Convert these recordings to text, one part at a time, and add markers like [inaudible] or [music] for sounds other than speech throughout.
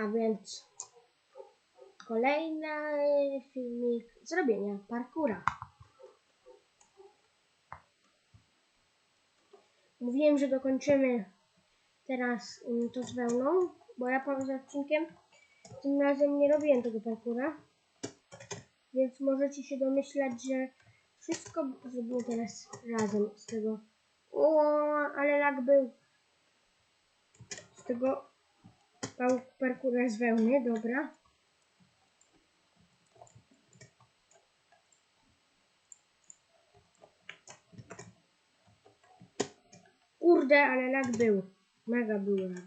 A więc kolejny filmik zrobienia parkura. Mówiłem, że dokończymy teraz mm, to z wełną, bo ja poza odcinkiem tym razem nie robiłem tego parkura. Więc możecie się domyślać, że wszystko zrobimy teraz razem z tego. O, ale lag był. Z tego pał- parkura z wełny, dobra. Kurde, ale lag był. Mega był lag.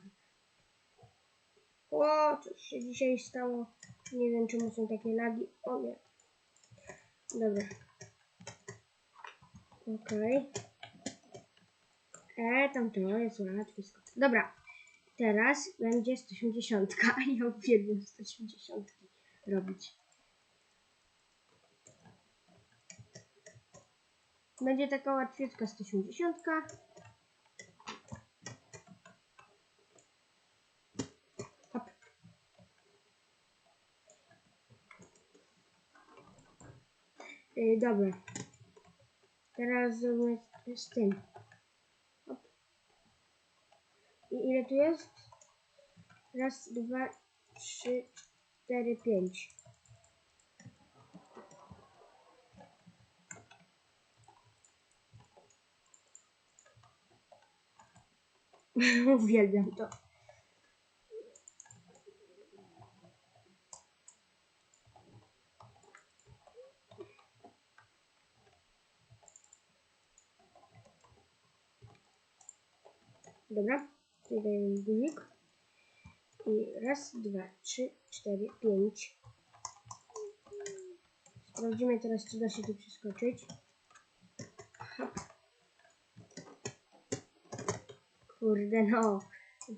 O, coś się dzisiaj stało. Nie wiem, czemu są takie lagi. O nie. Dobra. Okej. E, tam to jest skok. Dobra. Teraz będzie 180. Ja uwielbiam 180 robić. Będzie taka łatwiutka 180. Hop. Yy, dobra. Teraz zrobimy z tym. Hop. I ile tu jest? Raz, dwa, trzy, cztery, pięć. [laughs] Uwielbiam to. Dobra, dajemy guzik. I raz, dwa, trzy, cztery, pięć. Sprawdzimy teraz, czy da się tu przeskoczyć. Hop. Kurde, no.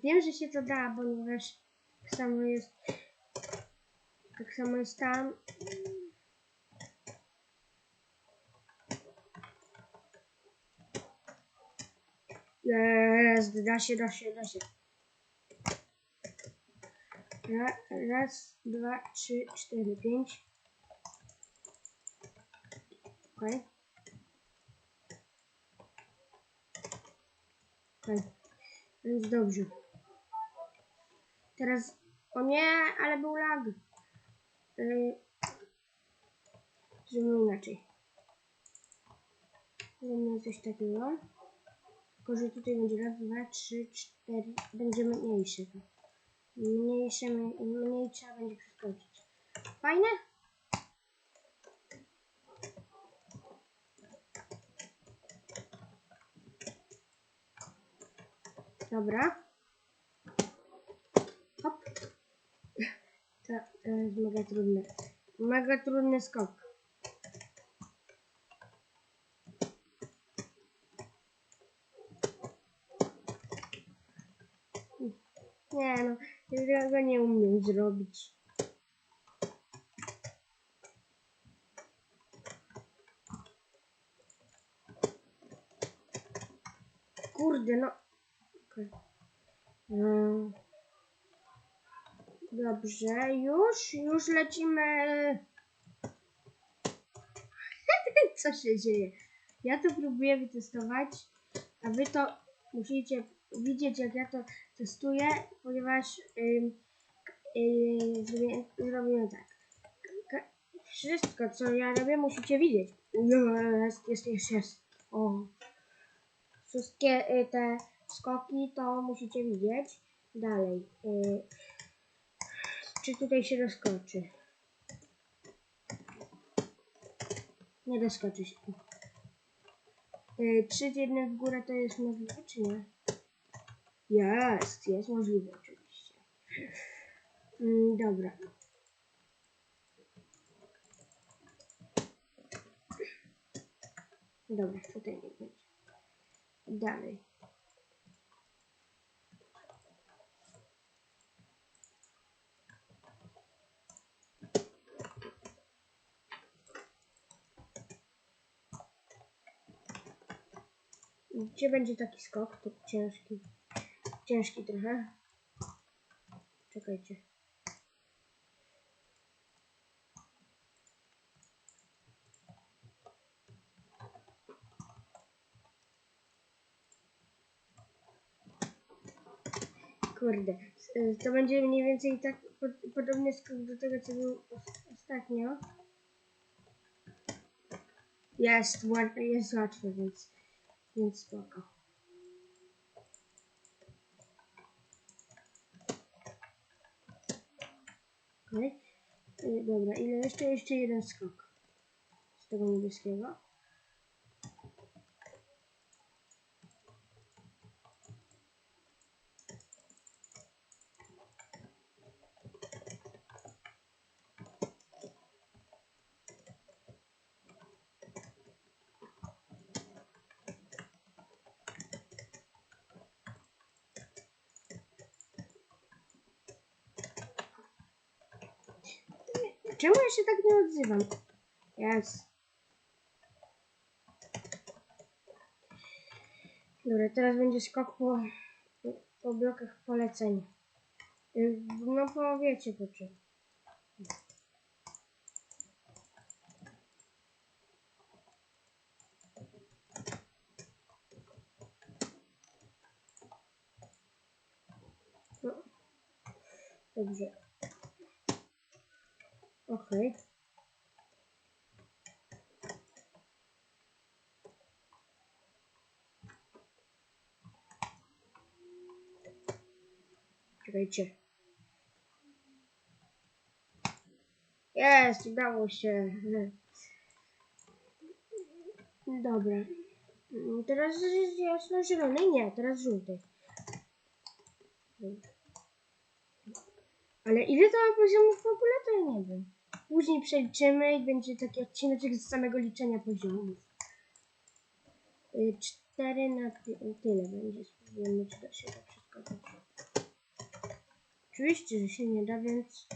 Wiem, że się to da, ponieważ tak samo jest. Tak samo jest tam. Jest, da się, da się, da się. Ra, raz, dwa, trzy, cztery, pięć. Okej. Okej. Więc dobrze. Teraz... O nie, ale był lag. Yy, Zrobimy inaczej. Zrobimy coś takiego. Tylko, że tutaj będzie raz, dwa, trzy, cztery. Będzie mniejsze. Mniejsze, mniej, trzeba będzie przeskoczyć. Fajne? Dobra. Hop. To, to jest mega trudne. Mega trudny skok. Nie no, ja go nie umiem zrobić. Kurde, no. Okej. Mm. Dobrze, już, już lecimy. [laughs] Co się dzieje? Ja to próbuję wytestować, a wy to musicie widzieć, jak ja to testuję, ponieważ ym, yy, zrobię, tak. Ka- Wszystko, co ja robię, musicie widzieć. Jest, jest, jest, jest. O. Wszystkie y, te skoki to musicie widzieć. Dalej. Y, czy tutaj się doskoczy? Nie doskoczy się. Y, z jednej w górę to jest możliwe, czy nie? Jest, jest możliwe oczywiście. Mm, dobra. Dobra, tutaj nie będzie. Dalej. Gdzie będzie taki skok? To ciężki. Ciężki trochę. Czekajcie. Kurde, y, to będzie mniej więcej tak podobny skok do tego, co był ostatnio. Jest, jest łatwy, więc, więc spoko. Okej. Y, Dobra, ile jeszcze? Jeszcze jeden skok z tego niebieskiego. Czemu ja się tak nie odzywam? Jest. Dobra, teraz będzie skok po, po blokach poleceń. Y, No po wiecie po czym. No. Dobrze. Okej. Czekajcie. Jest, udało się. [laughs] Dobra. Mm, Teraz jest jasno zielony. Nie, teraz żółty. Ale ile to poziomów w ogóle, to ja nie wiem. Później przeliczymy i będzie taki odcineczek z samego liczenia poziomów. Y, Cztery na tyle będzie. Spróbujemy, czy da się to wszystko dobrze. Oczywiście, że się nie da, więc...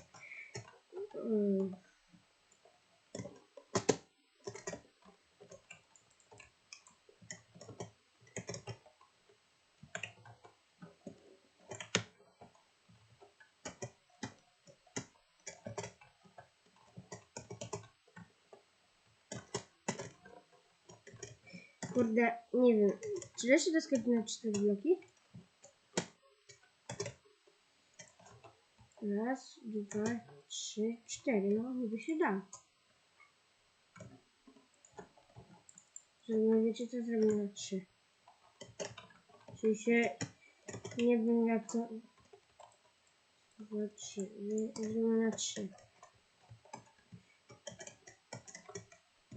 y, Kurde, nie wiem. Czy da się doskoczyć na cztery bloki? Raz, dwa, trzy, cztery. No, niby się da. Zrobimy, wiecie co? Zrobimy na trzy. Czyli się... Nie wiem jak to... Dwa, trzy. Zrobimy na trzy.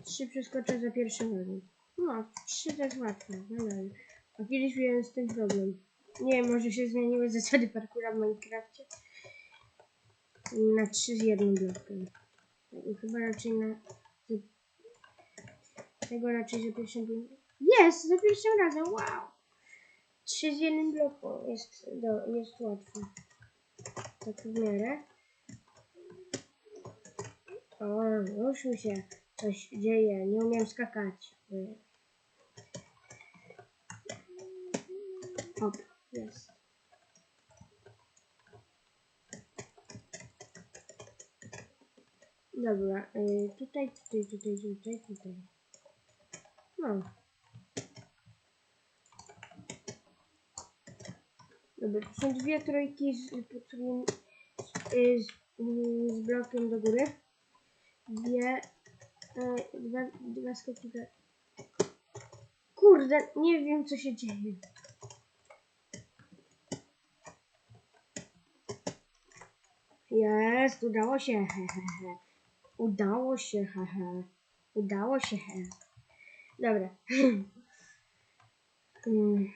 Trzy przeskoczę za pierwszym razem. No, trzy to jest łatwe, no. A kiedyś miałem z tym problem. Nie wiem, może się zmieniły zasady parkura w Minecrafcie. Na trzy z jednym blokiem. I Chyba raczej na... Tego raczej za pierwszym. Jest! Za pierwszym razem, wow! Trzy z jednym bloku jest, do, jest łatwe. Tak w miarę. O, mi się coś dzieje. Nie umiem skakać. Hop, jest. Dobra, y, tutaj, tutaj, tutaj, tutaj, tutaj. No. Dobra, to są dwie trójki z, którym- y, z, y, z blokiem do góry. Dwie, y, dwa, dwa skoki do... Kurde, nie wiem co się dzieje. Jest, udało się, he, he, he. Udało się, he, he. Udało się, he. Dobra. [laughs] Mm.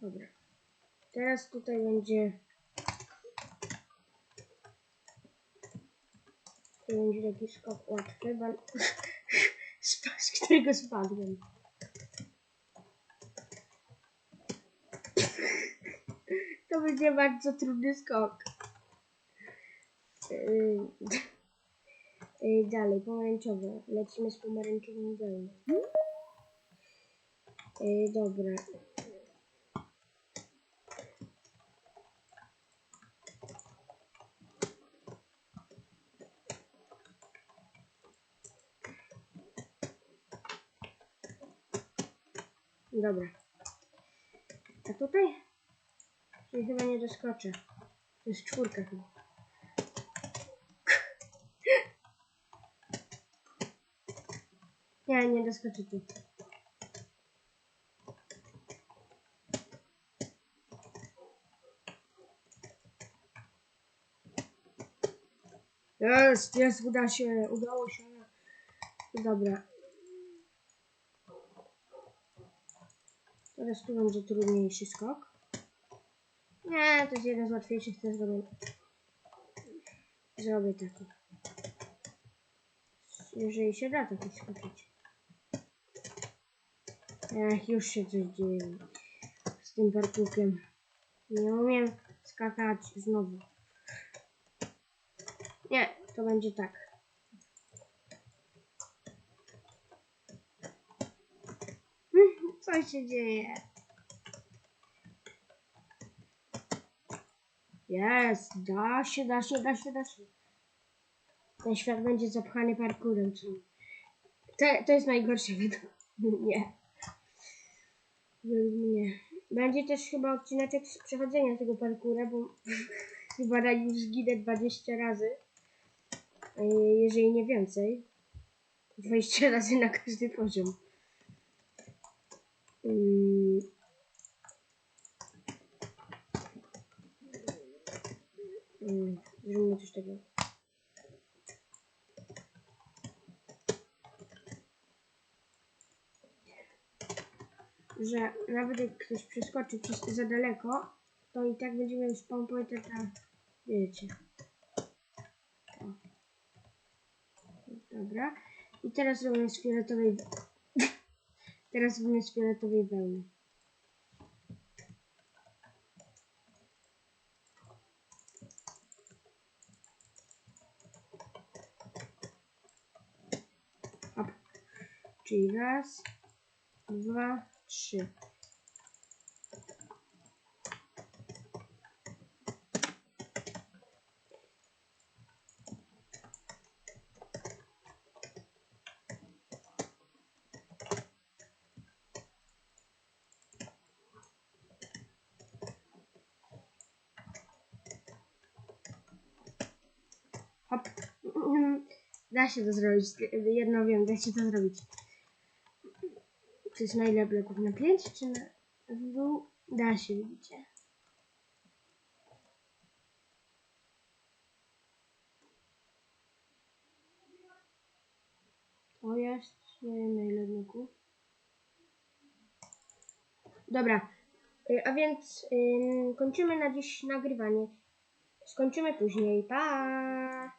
Dobra. Teraz tutaj będzie... To będzie taki skok łatwy, bo... [laughs] z którego spadłem. To będzie bardzo trudny skok. Yy, yy, dalej, pomarańczowe. Lecimy z pomarańczową wełną. Yy, dobra. Dobra. A tutaj? Czyli chyba nie doskoczę. To jest czwórka chyba. Nie, nie doskoczę tu. Jest, jest, uda się, udało się. Dobra. Teraz tu będzie trudniejszy skok. Nie, to jest jeden z łatwiejszych, to zrobię. Zrobię taki. Jeżeli się da taki skoczyć. Ech, już się coś dzieje z tym parkurkiem. Nie umiem skakać znowu. Nie, to będzie tak. Hmm, Co się dzieje? Jest, da się, da się, da się, da się. Ten świat będzie zapchany parkurem. To, to jest najgorsze [laughs] według mnie. Według mnie. Będzie też chyba odcineczek z przechodzenia tego parkura, bo [laughs] chyba na nim zginę 20 razy. E, Jeżeli nie więcej. 20 razy na każdy poziom. Mm. Mm, Zróbmy coś takiego. Że nawet jak ktoś przeskoczy przez za daleko, to i tak będzie miał spawn pointer na, wiecie. Dobra. I teraz robimy z fioletowej... teraz robimy z fioletowej wełny. Czyli raz, dwa, trzy. Hop. Da się to zrobić. Jedno wiem, da się to zrobić. To jest na ile bloków? Na 5 czy na w? Da się, widzicie. To jest, nie wiem na ile bloków. Dobra, y, a więc ym, kończymy na dziś nagrywanie. Skończymy później. Pa!